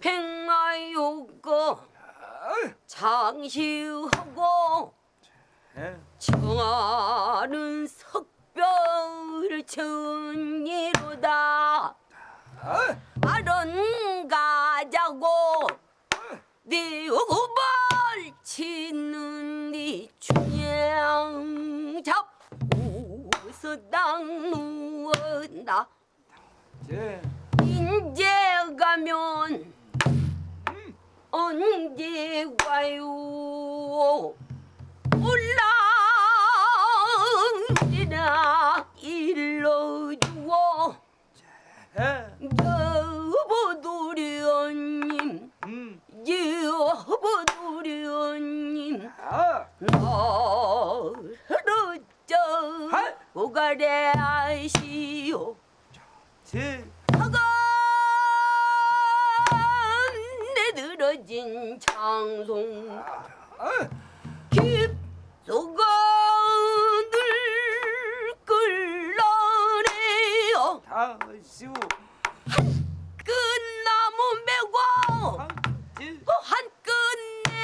백마요거 장시하고 예. 청하는 석별 천리로다 아른 가자고 네 오발 치는 네 춘향 잡고 서당 누웠다 제. 인제 가면 언제 와요 깊소간을 끌러내요 다시오. 끝나무 메고 한. 제. 한 끝내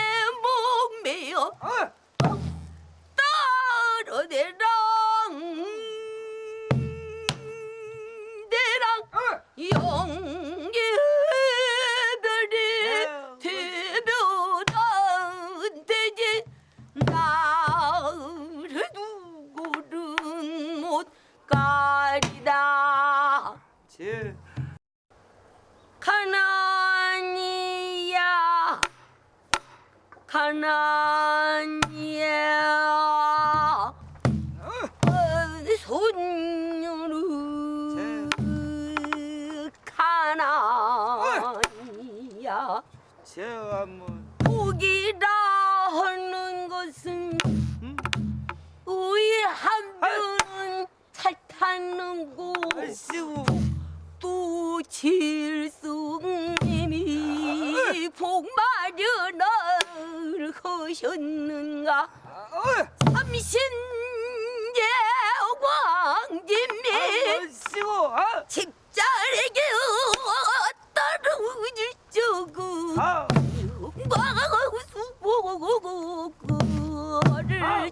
목 메어 아. 떨어내랑 가나니야 제 한번. 복이라 하는 것은 음. 우리 한 변은 잘 타는 곳 아시오. 또질 아. 삼신제 왕진미 아시오. 아. 집자에게 따르질 적은 아. 수보고를 아,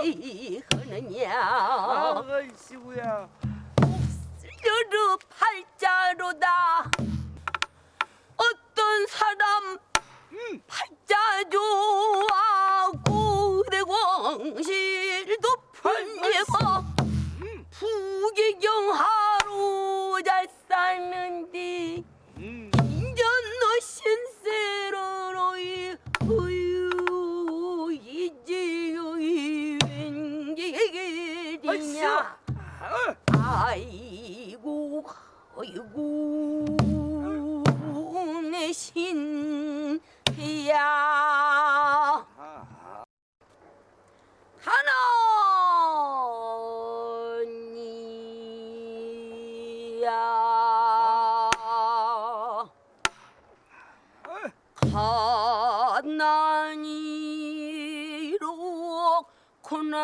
주의하느냐 아. 아시오야. 여러 팔자로다 잘 사는데 음. 인전 너 신세로로이 우유 이지요 이 웬길이냐 아. 아이고 아이고 하나니야 가나니로 코나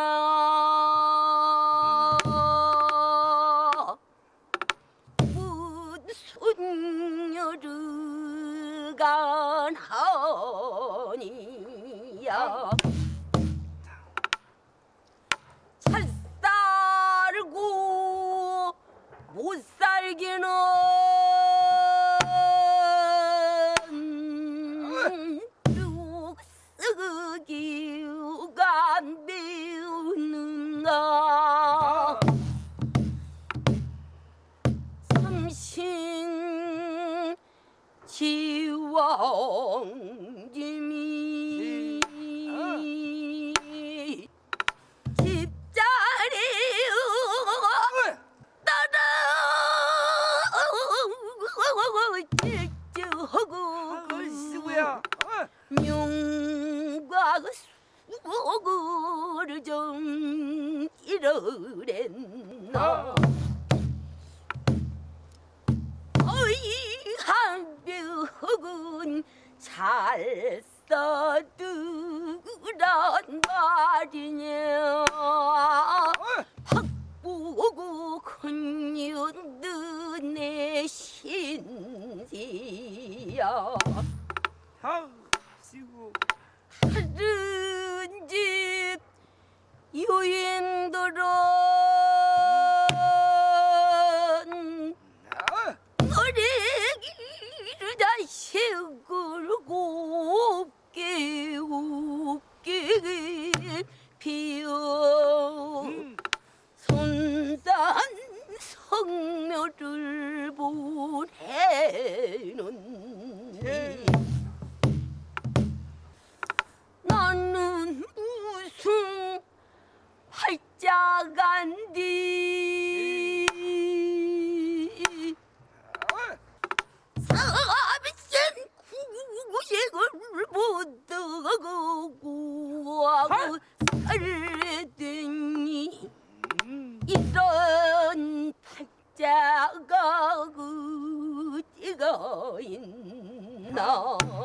손녀르간 하니야. 잘 살고 못 살기는 명과 수고를 좀 이러랬나? 어이 한벽은 잘 써두란 말이냐 팔자가 어디가 있나 예.